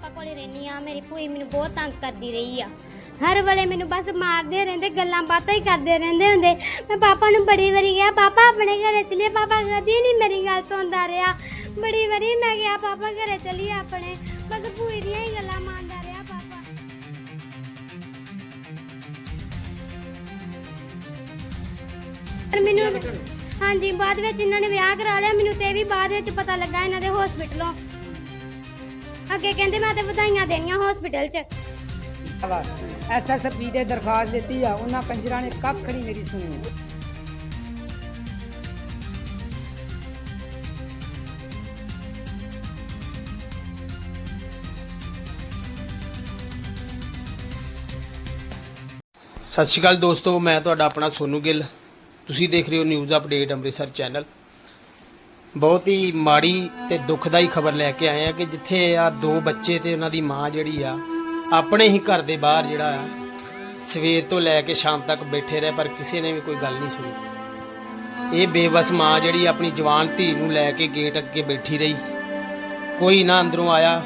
ਪਾਪਾ ਕੋਲੇ ਰਹਿਨੀ ਆ ਮੇਰੀ ਭੂਈ ਮੈਨੂੰ ਬਹੁਤ ਤੰਗ ਕਰਦੀ ਰਹੀ ਆ। ਹਰ ਵੇਲੇ ਮੈਨੂੰ ਬਸ ਮਾਰਦੇ ਰਹਿੰਦੇ ਗੱਲਾਂ ਬਾਤਾਂ ਹੀ ਕਰਦੇ ਰਹਿੰਦੇ ਹੁੰਦੇ। ਮੈਂ ਪਾਪਾ ਨੂੰ ਬੜੀ ਵਾਰੀ ਕਿਹਾ ਪਾਪਾ ਆਪਣੇ ਘਰੇ ਚਲੀਏ। ਪਾਪਾ ਕਦੀ ਨਹੀਂ ਮੇਰੀ ਗੱਲ ਸੁਣਦਾ ਰਿਹਾ। ਬੜੀ ਵਾਰੀ ਮੈਂ ਕਿਹਾ ਪਾਪਾ ਘਰੇ ਚਲੀਏ ਆਪਣੇ। ਬਸ ਭੂਈ ਦੀਆਂ ਹੀ ਗੱਲਾਂ ਮੰਨਦਾ ਰਿਹਾ ਪਾਪਾ। ਪਰ ਮੈਨੂੰ ਹਾਂਜੀ ਬਾਅਦ ਵਿੱਚ ਇਹਨਾਂ ਨੇ ਵਿਆਹ ਕਰਾ ਲਿਆ। ਮੈਨੂੰ ਤੇ ਵੀ ਬਾਅਦ ਵਿੱਚ ਪਤਾ ਲੱਗਾ ਇਹਨਾਂ ਦੇ ਹਸਪੀਟਲੋਂ ਅੱਗੇ ਕਹਿੰਦੇ ਮੈਂ ਤੇ ਵਧਾਈਆਂ ਦੇਣੀਆਂ ਹਸਪੀਟਲ 'ਚ। ਐਸਐਸਪੀ ਦੇ ਦਰਖਾਸਤ ਦਿੱਤੀ ਆ ਉਹਨਾਂ ਕੰਜਰਾਂ ਨੇ ਕੱਖ ਨਹੀਂ ਮੇਰੀ ਸੁਣੀ। ਸਤਿ ਸ਼੍ਰੀ ਅਕਾਲ ਦੋਸਤੋ ਮੈਂ ਤੁਹਾਡਾ ਆਪਣਾ ਸੋਨੂ ਗਿੱਲ। ਤੁਸੀਂ ਦੇਖ ਰਹੇ ਹੋ ਨਿਊਜ਼ ਅਪਡੇਟ ਅੰਮ੍ਰਿਤਸਰ ਚੈਨਲ। ਬਹੁਤ ਹੀ ਮਾੜੀ ਤੇ ਦੁਖਦਾਈ ਖਬਰ ਲੈ ਕੇ ਆਏ ਆ ਕਿ ਜਿੱਥੇ ਆ ਦੋ ਬੱਚੇ ਤੇ ਉਹਨਾਂ ਦੀ ਮਾਂ ਜਿਹੜੀ ਆ, ਆਪਣੇ ਹੀ ਘਰ ਦੇ ਬਾਹਰ ਜਿਹੜਾ ਆ, ਸਵੇਰ ਤੋਂ ਲੈ ਕੇ ਸ਼ਾਮ ਤੱਕ ਬੈਠੇ ਰਹੇ, ਪਰ ਕਿਸੇ ਨੇ ਵੀ ਕੋਈ ਗੱਲ ਨਹੀਂ ਸੁਣੀ। ਇਹ ਬੇਬਸ ਮਾਂ ਜਿਹੜੀ ਆਪਣੀ ਜਵਾਨ ਧੀ ਨੂੰ ਲੈ ਕੇ ਗੇਟ ਅੱਗੇ ਬੈਠੀ ਰਹੀ। ਕੋਈ ਨਾ ਅੰਦਰੋਂ ਆਇਆ,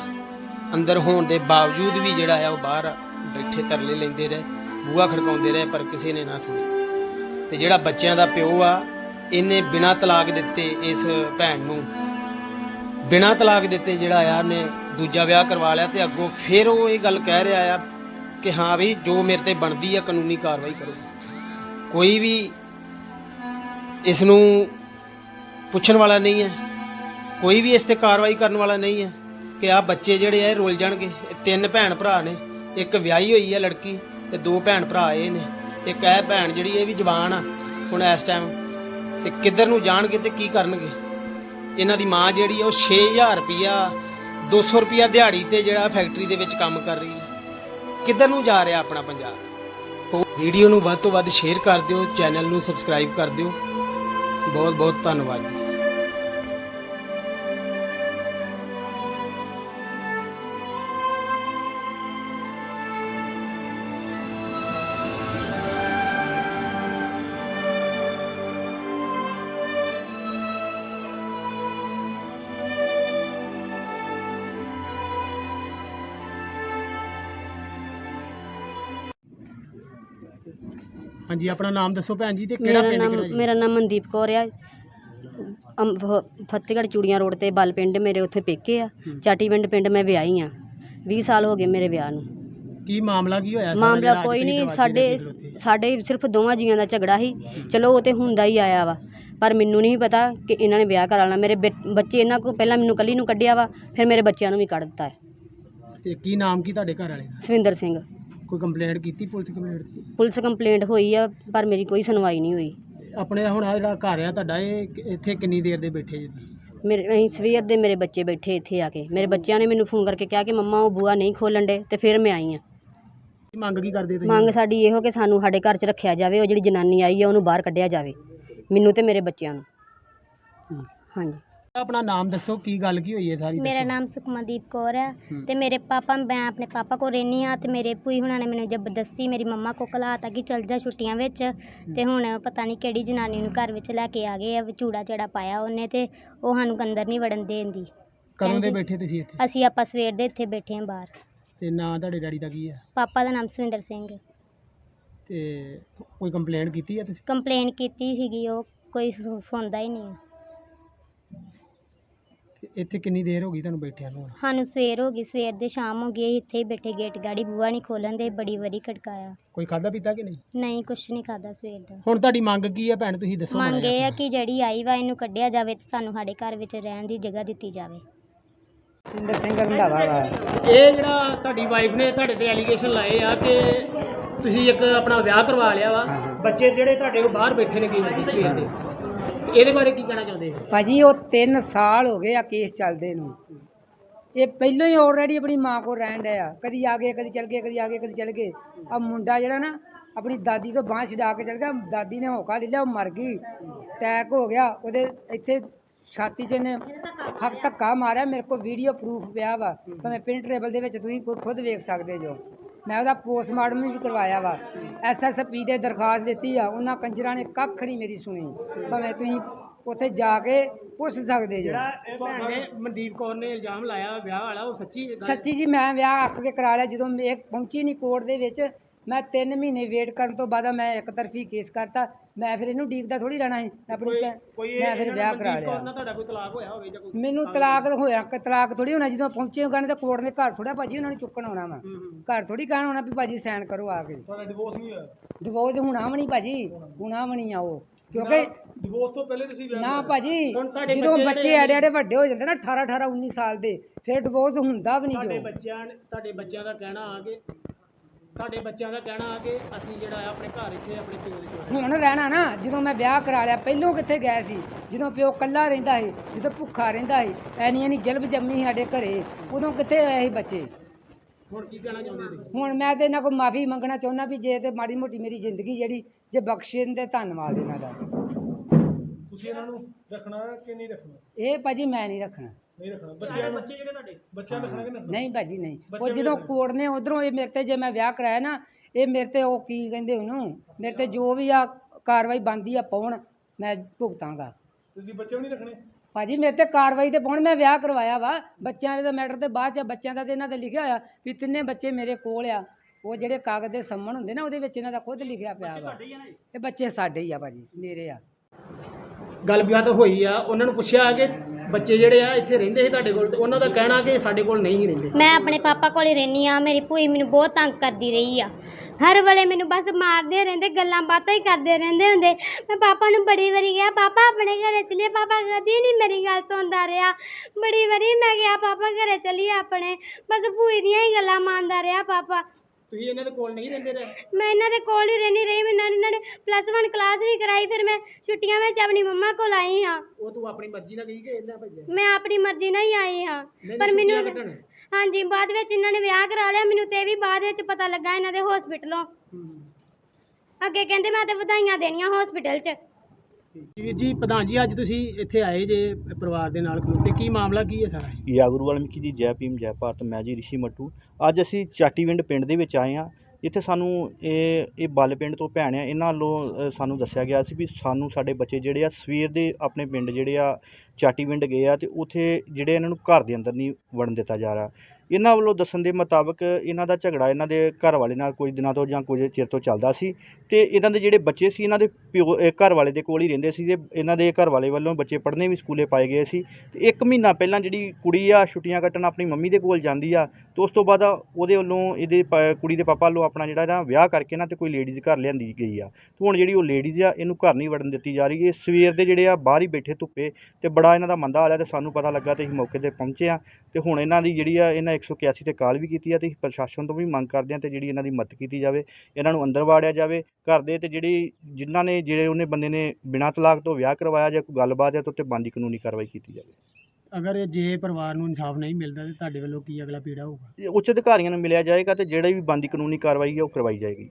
ਅੰਦਰ ਹੋਣ ਦੇ ਬਾਵਜੂਦ ਵੀ ਜਿਹੜਾ ਆ ਉਹ ਬਾਹਰ ਬੈਠੇ ਤਰਲੇ ਲੈਂਦੇ ਰਹੇ, ਬੂਹਾ ਖੜਕਾਉਂਦੇ ਰਹੇ, ਪਰ ਕਿਸੇ ਨੇ ਨਾ ਸੁਣੀ। ਤੇ ਜਿਹੜਾ ਬੱਚਿਆਂ ਦਾ ਪਿਓ ਆ ਇਹਨੇ ਬਿਨਾਂ ਤਲਾਕ ਦਿੱਤੇ ਇਸ ਭੈਣ ਨੂੰ। ਬਿਨਾਂ ਤਲਾਕ ਦਿੱਤੇ ਜਿਹੜਾ ਆ ਨੇ ਦੂਜਾ ਵਿਆਹ ਕਰਵਾ ਲਿਆ ਤੇ ਅੱਗੋਂ ਫਿਰ ਉਹ ਇਹ ਗੱਲ ਕਹਿ ਰਿਹਾ ਆ ਕਿ ਹਾਂ ਵੀ ਜੋ ਮੇਰੇ ਤੇ ਬਣਦੀ ਆ, ਕਾਨੂੰਨੀ ਕਾਰਵਾਈ ਕਰੋ। ਕੋਈ ਵੀ ਇਸ ਨੂੰ ਪੁੱਛਣ ਵਾਲਾ ਨਹੀਂ ਹੈ। ਕੋਈ ਵੀ ਇਸ ਤੇ ਕਾਰਵਾਈ ਕਰਨ ਵਾਲਾ ਨਹੀਂ ਹੈ ਕਿ ਆ ਬੱਚੇ ਜਿਹੜੇ ਆ, ਇਹ ਰੁੱਲ ਜਾਣਗੇ। ਇਹ ਤਿੰਨ ਭੈਣ ਭਰਾ ਨੇ। ਇੱਕ ਵਿਆਹੀ ਹੋਈ ਹੈ ਲੜਕੀ ਤੇ ਦੋ ਭੈਣ ਭਰਾ ਇਹ ਨੇ। ਇੱਕ ਇਹ ਭੈਣ ਜਿਹੜੀ, ਇਹ ਵੀ ਜਵਾਨ ਆ। ਹੁਣ ਇਸ ਟਾਈਮ ਤੇ ਕਿੱਧਰ ਨੂੰ ਜਾਣਗੇ ਤੇ ਕੀ ਕਰਨਗੇ? ਇਹਨਾਂ ਦੀ ਮਾਂ ਜਿਹੜੀ ਆ, ਉਹ 6000 ਰੁਪਿਆ 200 ਰੁਪਿਆ ਦਿਹਾੜੀ ਤੇ ਜਿਹੜਾ ਫੈਕਟਰੀ ਦੇ ਵਿੱਚ ਕੰਮ ਕਰ ਰਹੀ ਹੈ। ਕਿੱਧਰ ਨੂੰ ਜਾ ਰਿਹਾ ਆਪਣਾ ਪੰਜਾਬ? ਉਹ ਵੀਡੀਓ ਨੂੰ ਵੱਧ ਤੋਂ ਵੱਧ ਸ਼ੇਅਰ ਕਰ ਦਿਓ, ਚੈਨਲ ਨੂੰ ਸਬਸਕ੍ਰਾਈਬ ਕਰ ਦਿਓ। ਬਹੁਤ ਬਹੁਤ ਧੰਨਵਾਦ ਜੀ। ਹਾਂਜੀ ਆਪਣਾ ਨਾਮ ਦੱਸੋ ਭੈਣ ਜੀ ਤੇ ਕਿਹੜਾ ਮੇਰਾ ਪਿੰਡ ਨਾਮ ਕਿਹੜਾ ਜੀ? ਮੇਰਾ ਨਾਮ ਮਨਦੀਪ ਕੌਰ ਆ। ਅਮ- ਫ- ਫਤਿਹਗੜ੍ਹ ਚੂੜੀਆਂ ਰੋਡ ਤੇ ਬਲ ਪਿੰਡ ਮੇਰੇ ਉੱਥੇ ਪੇਕੇ ਆ। ਹੂੰ। ਚਾਟੀਵਿੰਡ ਪਿੰਡ ਮੈਂ ਵਿਆਹੀ ਆ। 20 ਸਾਲ ਹੋ ਗਏ ਮੇਰੇ ਵਿਆਹ ਨੂੰ। ਕੀ ਮਾਮਲਾ ਕੀ ਹੋਇਆ ਸਾਰਾ ਮਾਮਲਾ ਜਿਹੜਾ ਅੱਜ ਕੋਈ ਤੁਸੀਂ ਨਹੀਂ ਦਰਵਾਜ਼ੇ ਸਾਡੇ ਦੇ? ਸਾਡੇ ਸਿਰਫ ਦੋਵਾਂ ਜੀਆਂ ਦਾ ਝਗੜਾ ਸੀ। ਚਲੋ ਉਹ ਤੇ ਹੁੰਦਾ ਹੀ ਆਇਆ ਵਾ। ਪਰ ਮੈਨੂੰ ਨਹੀਂ ਪਤਾ ਕਿ ਇਹਨਾਂ ਨੇ ਵਿਆਹ ਕਰਾ ਲੈਣਾ। ਮੇਰੇ ਬੱਚ- ਬੱਚੇ ਇਹਨਾਂ ਕੋ ਪਹਿਲਾਂ ਮੈਨੂੰ ਕੱਲੀ ਨੂੰ ਕੱਢਿਆ ਵਾ ਫਿਰ ਮੇਰੇ ਬੱਚਿਆਂ ਨੂੰ ਵੀ ਕੱਢ ਦਿੱਤਾ ਹੈ। ਤੇ ਕੀ ਨਾਮ ਕੀ ਤੁਹਾਡੇ ਘਰ ਵਾਲੇ ਦਾ? ਸਵਿੰਦਰ ਸਿੰਘ। ਕੋਈ ਕੰਪਲੇਂਟ ਕੀਤੀ ਪੁਲਿਸ ਕੰਪਲੇਂਟ ਪੁਲਿਸ ਕੰਪਲੇਂਟ ਹੋਈ ਆ ਪਰ ਮੇਰੀ ਕੋਈ ਸੁਣਵਾਈ ਨਹੀਂ ਹੋਈ। ਆਪਣੇ ਹੁਣ ਆ ਜਿਹੜਾ ਘਰ ਆ ਤੁਹਾਡਾ ਇਹ ਕਿ- ਇੱਥੇ ਕਿੰਨੀ ਦੇਰ ਦੇ ਬੈਠੇ ਜੀ ਤੁਸੀਂ? ਮੇਰੇ ਅਸੀਂ ਸਵੇਰ ਦੇ ਮੇਰੇ ਬੱਚੇ ਬੈਠੇ ਇੱਥੇ ਆ ਕੇ। ਮੇਰੇ ਬੱਚਿਆਂ ਨੇ ਮੈਨੂੰ ਫੋਨ ਕਰਕੇ ਕਿਹਾ ਕਿ ਮੰਮਾ ਉਹ ਬੂਆ ਨਹੀਂ ਖੋਲਣ ਦੇ ਤੇ ਫਿਰ ਮੈਂ ਆਈ ਆ। ਕੀ ਮੰਗ ਕੀ ਕਰਦੇ ਤੁਸੀਂ? ਮੰਗ ਸਾਡੀ ਇਹੋ ਕਿ ਸਾਨੂੰ ਸਾਡੇ ਘਰ 'ਚ ਰੱਖਿਆ ਜਾਵੇ ਉਹ ਜਿਹੜੀ ਜਨਾਨੀ ਆਈ ਆ ਉਹਨੂੰ ਬਾਹਰ ਕੱਢਿਆ ਜਾਵੇ। ਮੈਨੂੰ ਤੇ ਮੇਰੇ ਬੱਚਿਆਂ ਨੂੰ। ਹਾਂਜੀ। ਆਪਣਾ ਨਾਮ ਦੱਸੋ ਕੀ ਗੱਲ ਕੀ ਹੋਈ ਹੈ ਸਾਰੀ? ਮੇਰਾ ਦੱਸੋ। ਨਾਮ ਸੁਖਮਨਦੀਪ ਕੌਰ ਹੈ ਹੂੰ। ਤੇ ਮੇਰੇ ਪਾਪਾ ਮੈਂ ਆਪਣੇ ਪਾਪਾ ਕੋਲ ਰਹਿੰਦੀ ਹਾਂ ਤੇ ਮੇਰੇ ਭੂਈ ਹੁਣਾਂ ਨੇ ਮੈਨੂੰ ਜ਼ਬਰਦਸਤੀ ਮੇਰੀ ਮੰਮਾ ਕੋਲ ਘਲਾਤਾ ਕਿ ਚੱਲ ਜਾ ਛੁੱਟੀਆਂ ਵਿੱਚ ਤੇ ਹੁਣ ਪਤਾ ਨਹੀਂ ਕਿਹੜੀ ਜਨਾਨੀ ਨੂੰ ਘਰ ਵਿੱਚ ਲੈ ਕੇ ਆ ਗਏ ਆ ਚੂੜਾ ਚੜਾ ਪਾਇਆ ਉਹਨੇ ਤੇ ਉਹ ਸਾਨੂੰ ਅੰਦਰ ਨਹੀਂ ਵੜਨ ਦੇਂਦੀ। ਕਦੋਂ ਦੇ ਕਹਿੰਦੀ- ਬੈਠੇ ਤੁਸੀਂ ਇੱਥੇ? ਅਸੀਂ ਆਪਾਂ ਸਵੇਰ ਦੇ ਇੱਥੇ ਬੈਠੇ ਹਾਂ ਬਾਹਰ। ਤੇ ਨਾਂ ਤੁਹਾਡੇ ਡੈਡੀ ਦਾ ਕੀ ਹੈ? ਪਾਪਾ ਦਾ ਨਾਮ ਸੁਰਿੰਦਰ ਸਿੰਘ ਤੇ ਕੋਈ ਕੰਪਲੇਂਟ ਕੀਤੀ ਹੈ ਤੁਸੀਂ? ਕੰਪਲੇਨ ਕੀਤੀ ਸੀਗੀ ਉਹ ਕੋਈ ਸੁ- ਸੁਣਦਾ ਹੀ ਨਹੀਂ ਇੱਥੇ ਕਿੰਨੀ ਦੇਰ ਹੋ ਗਈ ਤੁਹਾਨੂੰ ਬੈਠਿਆਂ ਨੂੰ ਹੁਣ? ਸਾਨੂੰ ਸਵੇਰ ਹੋ ਗਈ ਸਵੇਰ ਦੇ ਸ਼ਾਮ ਹੋ ਗਈ ਅਸੀਂ ਇੱਥੇ ਹੀ ਬੈਠੇ ਗੇਟ ਗਾੜੀ ਬੂਹਾ ਨਹੀਂ ਖੋਲਣ ਦੇ ਬੜੀ ਵਾਰੀ ਖੜਕਾਇਆ। ਕੋਈ ਖਾਦਾ ਪੀਤਾ ਕਿ ਨਹੀਂ? ਨਹੀਂ ਕੁਛ ਨਹੀਂ ਖਾਦਾ ਸਵੇਰ ਦਾ। ਹੁਣ ਤੁਹਾਡੀ ਮੰਗ ਕੀ ਹੈ ਭੈਣ ਤੁਸੀਂ ਦੱਸੋ ਮੰਗ ਇਹ ਆ। ਕਿ ਜਿਹੜੀ ਆਈ ਵਾ ਇਹਨੂੰ ਕੱਢਿਆ ਜਾਵੇ ਤੇ ਸਾਨੂੰ ਸਾਡੇ ਘਰ ਵਿੱਚ ਰਹਿਣ ਦੀ ਜਗ੍ਹਾ ਦਿੱਤੀ ਜਾਵੇ। ਸਿੰਦਰ ਸਿੰਘ ਰੰਧਾਵਾ ਵਾ। ਇਹ ਜਿਹੜਾ ਤੁਹਾਡੀ ਵਾਈਫ ਨੇ ਤੁਹਾਡੇ ਤੇ ਐਲੀਗੇਸ਼ਨ ਲਾਏ ਆ ਕਿ ਤੁਸੀਂ ਇੱਕ ਆਪਣਾ ਵਿਆਹ ਕਰਵਾ ਲਿਆ ਵਾ। ਬੱਚੇ ਜਿਹੜੇ ਤੁਹਾਡੇ ਉਹ ਬਾਹਰ ਬੈਠੇ ਨੇ ਸਵੇਰ ਦੇ। ਇਹਦੇ ਬਾਰੇ ਕੀ ਕਹਿਣਾ ਚਾਹੁੰਦੇ ਹੋ? ਭਾਜੀ, ਉਹ 3 ਸਾਲ ਹੋ ਗਏ ਆ ਕੇਸ ਚੱਲਦੇ ਨੂੰ। ਇਹ ਪਹਿਲਾਂ ਹੀ ਆਲਰੇਡੀ ਆਪਣੀ ਮਾਂ ਕੋਲ ਰਹਿਣ ਡਿਆ ਕਦੀ ਆ ਗਏ, ਕਦੀ ਚਲ ਗਏ, ਕਦੀ ਆ ਗਏ, ਕਦੀ ਚਲ ਗਏ। ਆ ਮੁੰਡਾ ਜਿਹੜਾ ਨਾ, ਆਪਣੀ ਦਾਦੀ ਤੋਂ ਬਾਂਹ ਛਡਾ ਕੇ ਚਲ ਗਿਆ। ਦਾਦੀ ਨੇ ਹੋਕਾ ਲੈ ਲਿਆ, ਉਹ ਮਰ ਗਈ। ਅਟੈਕ ਹੋ ਗਿਆ। ਉਹਦੇ ਇੱਥੇ ਛਾਤੀ 'ਚ ਇਹਨੇ ਹੱਕ ਧੱਕਾ ਮਾਰਿਆ। ਮੇਰੇ ਕੋਲ ਵੀਡੀਓ ਪ੍ਰੂਫ ਪਿਆ ਵਾ। ਭਾਵੇਂ ਪ੍ਰਿੰਟ ਟੇਬਲ ਦੇ ਵਿੱਚ ਤੁਸੀਂ ਖੁਦ ਵੇਖ ਸਕਦੇ ਜੋ। ਮੈਂ ਉਹਦਾ ਪੋਸਟਮਾਰਟਮ ਵੀ ਕਰਵਾਇਆ ਵਾ। ਐਸਐਸਪੀ ਦੇ ਦਰਖਾਸਤ ਦਿੱਤੀ ਆ ਉਹਨਾਂ ਕੰਜਰਾਂ ਨੇ ਕੱਖ ਨਹੀਂ ਮੇਰੀ ਸੁਣੀ। ਭਾਵੇਂ ਤੁਸੀਂ ਉੱਥੇ ਜਾ ਕੇ ਪੁੱਛ ਸਕਦੇ ਜੋ। ਨੇ ਮਨਦੀਪ ਕੌਰ ਨੇ ਇਲਜ਼ਾਮ ਲਾਇਆ ਵਿਆਹ ਵਾਲਾ ਉਹ ਸੱਚੀ ਸੱਚੀ ਜੀ ਮੈਂ ਵਿਆਹ ਆਖ ਕੇ ਕਰਾ ਲਿਆ ਜਦੋਂ ਇਹ ਪਹੁੰਚੀ ਨਹੀਂ ਕੋਰਟ ਦੇ ਵਿੱਚ ਮੈਂ 3 ਮਹੀਨੇ ਵੇਟ ਕਰਨ ਤੋਂ ਬਾਅਦ ਮੈਂ ਇੱਕ ਤਰਫੀ ਕੇਸ ਕਰਤਾ। ਮੈਂ ਫਿਰ ਇਹਨੂੰ ਡੀਕਦਾ ਥੋੜੀ ਰਹਿਣਾ ਸੀ ਮੈਂ ਆਪਣੀ ਭੈਣ- ਮੈਂ ਫਿਰ ਵਿਆਹ ਕਰਾ ਲਿਆ। ਤੁਹਾਡਾ ਕੋਈ ਤਲਾਕ ਹੋਇਆ ਹੋਵੇ ਜਾਂ ਕੋਈ ਮੈਨੂੰ ਤਲਾਕ ਹੋਇਆ ਕਿ ਤਲਾਕ ਥੋੜੀ ਹੋਣਾ ਜਦੋਂ ਪਹੁੰਚੇ ਗਾਣੇ ਤਾਂ ਕੋਰਟ ਨੇ ਘਰ ਥੋੜਾ ਭਾਜੀ ਉਹਨਾਂ ਨੇ ਚੁੱਕਣ ਆਉਣਾ ਵਾ। ਘਰ ਥੋੜੀ ਕਹਿਣਾ ਹੋਣਾ ਵੀ ਭਾਜੀ ਸਾਈਨ ਕਰੋ ਆ ਕੇ। ਤੁਹਾਡਾ ਡਿਵੋਰਸ ਨਹੀਂ ਹੋਇਆ? ਡਿਵੋਰਸ ਹੁਣਾ ਵੀ ਨਹੀਂ ਭਾਜੀ ਹੁਣਾ ਵੀ ਨਹੀਂ ਆ ਉਹ। ਕਿਉਂਕਿ ਡਿਵੋਰਸ ਤੋਂ ਪਹਿਲੇ ਤੁਸੀਂ ਨਾ ਭਾਜੀ ਹੁਣ ਤੁਹਾਡੇ ਜਦੋਂ ਬੱਚੇ ਬੱਚੇ ਐਡੇ ਐਡੇ ਵੱਡੇ ਹੋ ਜਾਂਦੇ ਨਾ 18 18 19 ਸਾਲ ਦੇ ਫਿਰ ਡਿਵੋਰਸ ਹੁੰਦਾ ਵੀ ਨਹੀਂ ਜੋ। ਬੱਚਿਆਂ ਨੇ ਤੁਹਾਡੇ ਬੱਚਿਆਂ ਦਾ ਕਹਿਣਾ ਆ ਕਿ ਤੁਹਾਡੇ ਬੱਚਿਆਂ ਦਾ ਕਹਿਣਾ ਆ ਕਿ ਅਸੀਂ ਜਿਹੜਾ ਆ ਆਪਣੇ ਘਰ ਇੱਥੇ ਆਪਣੇ ਪਿਓ ਦੇ ਕੋਲ ਹੁਣ ਰਹਿਣਾ ਨਾ ਜਦੋਂ ਮੈਂ ਵਿਆਹ ਕਰਾ ਲਿਆ ਪਹਿਲੋਂ ਕਿੱਥੇ ਗਿਆ ਸੀ? ਜਦੋਂ ਪਿਓ ਕੱਲਾ ਰਹਿੰਦਾ ਸੀ ਜਦੋਂ ਭੁੱਖਾ ਰਹਿੰਦਾ ਸੀ ਐਨੀ ਐਨੀ ਜਲਬ ਜੰਮੀ ਸਾਡੇ ਘਰੇ ਉਦੋਂ ਕਿੱਥੇ ਹੋਏ ਸੀ ਬੱਚੇ? ਹੁਣ ਕੀ ਕਹਿਣਾ ਚਾਹੁੰਦੇ ਤੁਸੀਂ? ਹੁਣ ਮੈਂ ਤੇ ਇਹਨਾਂ ਕੋਲ ਮਾਫੀ ਮੰਗਣਾ ਚਾਹੁੰਦਾ ਵੀ ਜੇ ਤੇ ਮਾੜੀ ਮੋਟੀ ਮੇਰੀ ਜ਼ਿੰਦਗੀ ਜਿਹੜੀ ਜੇ ਬਖਸ਼ਣ ਦੇ ਧੰਨਵਾਦ ਇਹਨਾਂ ਦਾ। ਤੁਸੀਂ ਇਹਨਾਂ ਨੂੰ ਰੱਖਣਾ ਕਿ ਨਹੀਂ ਰੱਖਣਾ? ਇਹ ਭਾਜੀ ਮੈਂ ਨਹੀਂ ਰੱਖਣਾ। ਨਹੀਂ ਰੱਖਣਾ। ਬੱਚਿਆਂ ਨੂੰ ਬੱਚੇ ਜਿਹੜੇ ਤੁਹਾਡੇ? ਬੱਚਿਆਂ ਰੱਖਣਾ ਕਿ ਨਹੀਂ ਨਹੀਂ ਭਾਜੀ ਨਹੀਂ। ਉਹ ਜਦੋਂ ਕੋਰਟ ਨੇ ਉਧਰੋਂ ਇਹ ਮੇਰੇ ਤੇ ਜੇ ਮੈਂ ਵਿਆਹ ਕਰਾਇਆ ਨਾ ਇਹ ਮੇਰੇ ਤੇ ਉਹ ਕੀ ਕਹਿੰਦੇ ਉਹਨੂੰ? ਮੇਰੇ ਤੇ ਜੋ ਵੀ ਆ ਕਾਰਵਾਈ ਬਣਦੀ ਆ ਪਾਉਣ ਮੈਂ ਭੁਗਤਾਂਗਾ। ਤੁਸੀਂ ਬੱਚੇ ਵੀ ਨਹੀਂ ਰੱਖਣੇ? ਭਾਜੀ ਮੇਰੇ ਤੇ ਕਾਰਵਾਈ ਤੇ ਪਾਉਣ ਮੈਂ ਵਿਆਹ ਕਰਵਾਇਆ ਵਾ। ਬੱਚਿਆਂ ਦੇ ਮੈਟਰ ਤੇ ਬਾਅਦ ਚ ਬੱਚਿਆਂ ਦਾ ਤੇ ਇਹਨਾਂ ਤੇ ਲਿਖਿਆ ਹੋਇਆ ਵੀ ਤਿੰਨੇ ਬੱਚੇ ਮੇਰੇ ਕੋਲ ਆ। ਉਹ ਜਿਹੜੇ ਕਾਗਜ਼ ਦੇ ਸੰਮਣ ਹੁੰਦੇ ਨਾ ਉਹਦੇ ਵਿੱਚ ਇਹਨਾਂ ਦਾ ਖੁਦ ਲਿਖਿਆ ਪਿਆ ਵਾ। ਇਹ? ਬੱਚੇ ਸਾਡੇ ਹੀ ਆ ਭਾਜੀ ਮੇਰੇ ਆ। ਗੱਲਬਾਤ ਹੋਈ ਆ ਉਹਨਾਂ ਨੂੰ ਪੁੱਛਿਆ ਕਿ ਬੱਚੇ ਜਿਹੜੇ ਆ, ਇੱਥੇ ਰਹਿੰਦੇ ਸੀ ਤੁਹਾਡੇ ਕੋਲ ਤੇ ਉਹਨਾਂ ਦਾ ਕਹਿਣਾ ਕਿ ਸਾਡੇ ਕੋਲ ਨਹੀਂ ਰਹਿੰਦੇ। ਮੈਂ ਆਪਣੇ ਪਾਪਾ ਕੋਲੇ ਰਹਿਨੀ ਆ ਮੇਰੀ ਭੂਈ ਮੈਨੂੰ ਬਹੁਤ ਤੰਗ ਕਰਦੀ ਰਹੀ ਆ। ਹਰ ਵੇਲੇ ਮੈਨੂੰ ਬਸ ਮਾਰਦੇ ਰਹਿੰਦੇ, ਗੱਲਾਂ ਬਾਤਾਂ ਹੀ ਕਰਦੇ ਰਹਿੰਦੇ ਹੁੰਦੇ। ਮੈਂ ਪਾਪਾ ਨੂੰ ਬੜੀ ਵਾਰੀ ਕਿਹਾ, ਪਾਪਾ, ਆਪਣੇ ਘਰੇ ਚਲੀਏ, ਪਾਪਾ ਕਦੀ ਨਹੀਂ ਮੇਰੀ ਗੱਲ ਸੁਣਦਾ ਰਿਹਾ। ਬੜੀ ਵਾਰੀ ਮੈਂ ਕਿਹਾ, ਪਾਪਾ, ਘਰੇ ਚਲੀਏ ਆਪਣੇ। ਬਸ ਭੂਈ ਦੀਆਂ ਹੀ ਗੱਲਾਂ ਮੰਨਦਾ ਰਿਹਾ ਪਾਪਾ। ਤੁਸੀਂ ਇਹਨਾਂ ਦੇ ਕੋਲ ਨਹੀਂ ਰਹਿੰਦੇ ਰਹੇ? ਮੈਂ ਇਹਨਾਂ ਦੇ ਕੋਲ ਹੀ ਰਹਿਣੀ ਰਹੀ ਮੈਨੂੰ ਇਹਨਾਂ ਨੇ ਪਲੱਸ 1 ਕਲਾਸ ਵੀ ਕਰਾਈ ਫਿਰ ਮੈਂ ਛੁੱਟੀਆਂ ਵਿੱਚ ਆਪਣੀ ਮੰਮਾ ਕੋਲ ਆਈ ਹਾਂ। ਉਹ ਤੂੰ ਆਪਣੀ ਮਰਜ਼ੀ ਨਾਲ ਗਈ ਕਿ ਇਹਨਾਂ ਭੇਜਿਆ ਮੈਂ ਆਪਣੀ ਮਰਜ਼ੀ ਨਾਲ ਹੀ ਆਈ ਹਾਂ ਨਹੀਂ, ਪਰ ਛੁੱਟੀਆਂ ਮੈਨੂੰ ਕੱਟਣ। ਹਾਂਜੀ ਬਾਅਦ ਵਿੱਚ ਇਹਨਾਂ ਨੇ ਵਿਆਹ ਕਰਾ ਲਿਆ ਮੈਨੂੰ ਤੇ ਇਹ ਵੀ ਬਾਅਦ ਵਿੱਚ ਪਤਾ ਲੱਗਾ ਇਹਨਾਂ ਦੇ ਹਸਪੀਟਲੋਂ ਅੱਗੇ ਕਹਿੰਦੇ ਮੈਂ ਤੇ ਵਧਾਈਆਂ ਦੇਣੀਆਂ ਹਸਪੀਟਲ 'ਚ। ਵੀਰ ਜੀ, ਪ੍ਰਧਾਨ ਜੀ, ਅੱਜ ਤੁਸੀਂ ਇੱਥੇ ਆਏ ਜੇ ਪਰਿਵਾਰ ਦੇ ਨਾਲ ਤੇ ਕੀ ਮਾਮਲਾ, ਕੀ ਹੈ ਸਾਰਾ ਯਾਗੁਰੂ ਵਾਲਮੀਕੀ ਜੀ, ਜੈ ਭੀਮ, ਜੈ ਭਾਰਤ, ਮੈਂ ਜੀ ਰਿਸ਼ੀ ਮੱਟੂ। ਅੱਜ ਅਸੀਂ ਚਾਟੀਵਿੰਡ ਪਿੰਡ ਦੇ ਵਿੱਚ ਆਏ ਹਾਂ। ਇੱਥੇ ਸਾਨੂੰ ਇਹ ਇਹ ਬਲ ਪਿੰਡ ਤੋਂ ਭੈਣ ਆ, ਇਹਨਾਂ ਵੱਲੋਂ ਸਾਨੂੰ ਦੱਸਿਆ ਗਿਆ ਸੀ ਵੀ ਸਾਨੂੰ ਸਾਡੇ ਬੱਚੇ ਜਿਹੜੇ ਆ, ਸਵੇਰ ਦੇ ਆਪਣੇ ਪਿੰਡ ਜਿਹੜੇ ਆ ਚਾਟੀ ਪਿੰਡ ਗਏ ਆ ਅਤੇ ਉੱਥੇ ਜਿਹੜੇ ਇਹਨਾਂ ਨੂੰ ਘਰ ਦੇ ਅੰਦਰ ਨਹੀਂ ਵੜਨ ਦਿੱਤਾ ਜਾ ਰਿਹਾ। ਇਹਨਾਂ ਵੱਲੋਂ ਦੱਸਣ ਦੇ ਮੁਤਾਬਕ ਇਹਨਾਂ ਦਾ ਝਗੜਾ ਇਹਨਾਂ ਦੇ ਘਰ ਵਾਲੇ ਨਾਲ ਕੁਝ ਦਿਨਾਂ ਤੋਂ ਜਾਂ ਕੁਝ ਚਿਰ ਤੋਂ ਚੱਲਦਾ ਸੀ ਅਤੇ ਇਹਨਾਂ ਦੇ ਜਿਹੜੇ ਬੱਚੇ ਸੀ ਇਹਨਾਂ ਦੇ ਪਿਓ ਘਰ ਵਾਲੇ ਦੇ ਕੋਲ ਹੀ ਰਹਿੰਦੇ ਸੀ ਅਤੇ ਇਹਨਾਂ ਦੇ ਘਰ ਵਾਲੇ ਵੱਲੋਂ ਬੱਚੇ ਪੜ੍ਹਨੇ ਵੀ ਸਕੂਲੇ ਪਾਏ ਗਏ ਸੀ। ਅਤੇ ਇੱਕ ਮਹੀਨਾ ਪਹਿਲਾਂ ਜਿਹੜੀ ਕੁੜੀ ਆ, ਛੁੱਟੀਆਂ ਕੱਟਣ ਆਪਣੀ ਮੰਮੀ ਦੇ ਕੋਲ ਜਾਂਦੀ ਆ ਅਤੇ ਉਸ ਤੋਂ ਬਾਅਦ ਉਹਦੇ ਵੱਲੋਂ ਇਹਦੇ ਪ- ਕੁੜੀ ਦੇ ਪਾਪਾ ਵੱਲੋਂ ਆਪਣਾ ਜਿਹੜਾ ਨਾ ਵਿਆਹ ਕਰਕੇ ਨਾ ਤੇ ਕੋਈ ਲੇਡੀਜ਼ ਘਰ ਲਿਆਂਦੀ ਗਈ ਆ। ਅਤੇ ਹੁਣ ਜਿਹੜੀ ਉਹ ਲੇਡੀਜ਼ ਆ, ਇਹਨੂੰ ਘਰ ਨਹੀਂ ਵੜਨ ਦਿੱਤੀ ਜਾ ਰਹੀ। ਇਹ ਸਵੇਰ ਦੇ ਜਿਹੜੇ ਆ, ਬਾਹਰ ਹੀ ਬੈਠੇ ਧੁੱਪੇ ਤੇ ਬੜਾ ਇਹਨਾਂ ਦਾ ਮੰਦਾ ਹਾਲ ਆ ਤੇ ਸਾਨੂੰ ਪਤਾ ਲੱਗਾ ਤੇ ਅਸੀਂ ਮੌਕੇ ਤੇ ਪਹੁੰਚੇ ਆ ਤੇ ਹੁਣ ਇਹਨਾਂ ਦੀ ਜਿਹੜੀ ਆ ਇਹਨਾਂ 181 ਤੇ ਕਾਲ ਵੀ ਕੀਤੀ ਆ ਤੇ ਅਸੀਂ ਪ੍ਰਸ਼ਾਸਨ ਤੋਂ ਵੀ ਮੰਗ ਕਰਦੇ ਆ ਤੇ ਜਿਹੜੀ ਇਹਨਾਂ ਦੀ ਮਦਦ ਕੀਤੀ ਜਾਵੇ ਇਹਨਾਂ ਨੂੰ ਅੰਦਰ ਵਾੜਿਆ ਜਾਵੇ ਘਰ ਦੇ ਤੇ ਜਿਹੜੀ ਜਿਨ੍ਹਾਂ ਨੇ ਜਿਹੜੇ ਉਹਨੇ ਬੰਦੇ ਨੇ ਬਿਨਾਂ ਤਲਾਕ ਤੋਂ ਵਿਆਹ ਕਰਵਾਇਆ ਜਾਂ ਕੋਈ ਗੱਲਬਾਤ ਹੈ ਤੇ ਉੱਤੇ ਬੰਦੀ ਕਾਨੂੰਨੀ ਕਾਰਵਾਈ ਕੀਤੀ ਜਾਵੇ। ਅਗਰ ਜੇ ਪਰਿਵਾਰ ਨੂੰ ਇਨਸਾਫ ਨਹੀਂ ਮਿਲਦਾ ਤੇ ਤੁਹਾਡੇ ਵੱਲੋਂ ਕੀ ਅਗਲਾ ਪੀੜਾ ਹੋਊਗਾ? ਇਹ ਉੱਚ ਅਧਿਕਾਰੀਆਂ ਨੂੰ ਮਿਲਿਆ ਜਾਏਗਾ ਤੇ ਜਿਹੜੀ ਵੀ ਬੰਦੀ ਕਾਨੂੰਨੀ ਕਾਰਵਾਈ ਹੈ ਉਹ ਕਰਵਾਈ ਜਾਏਗੀ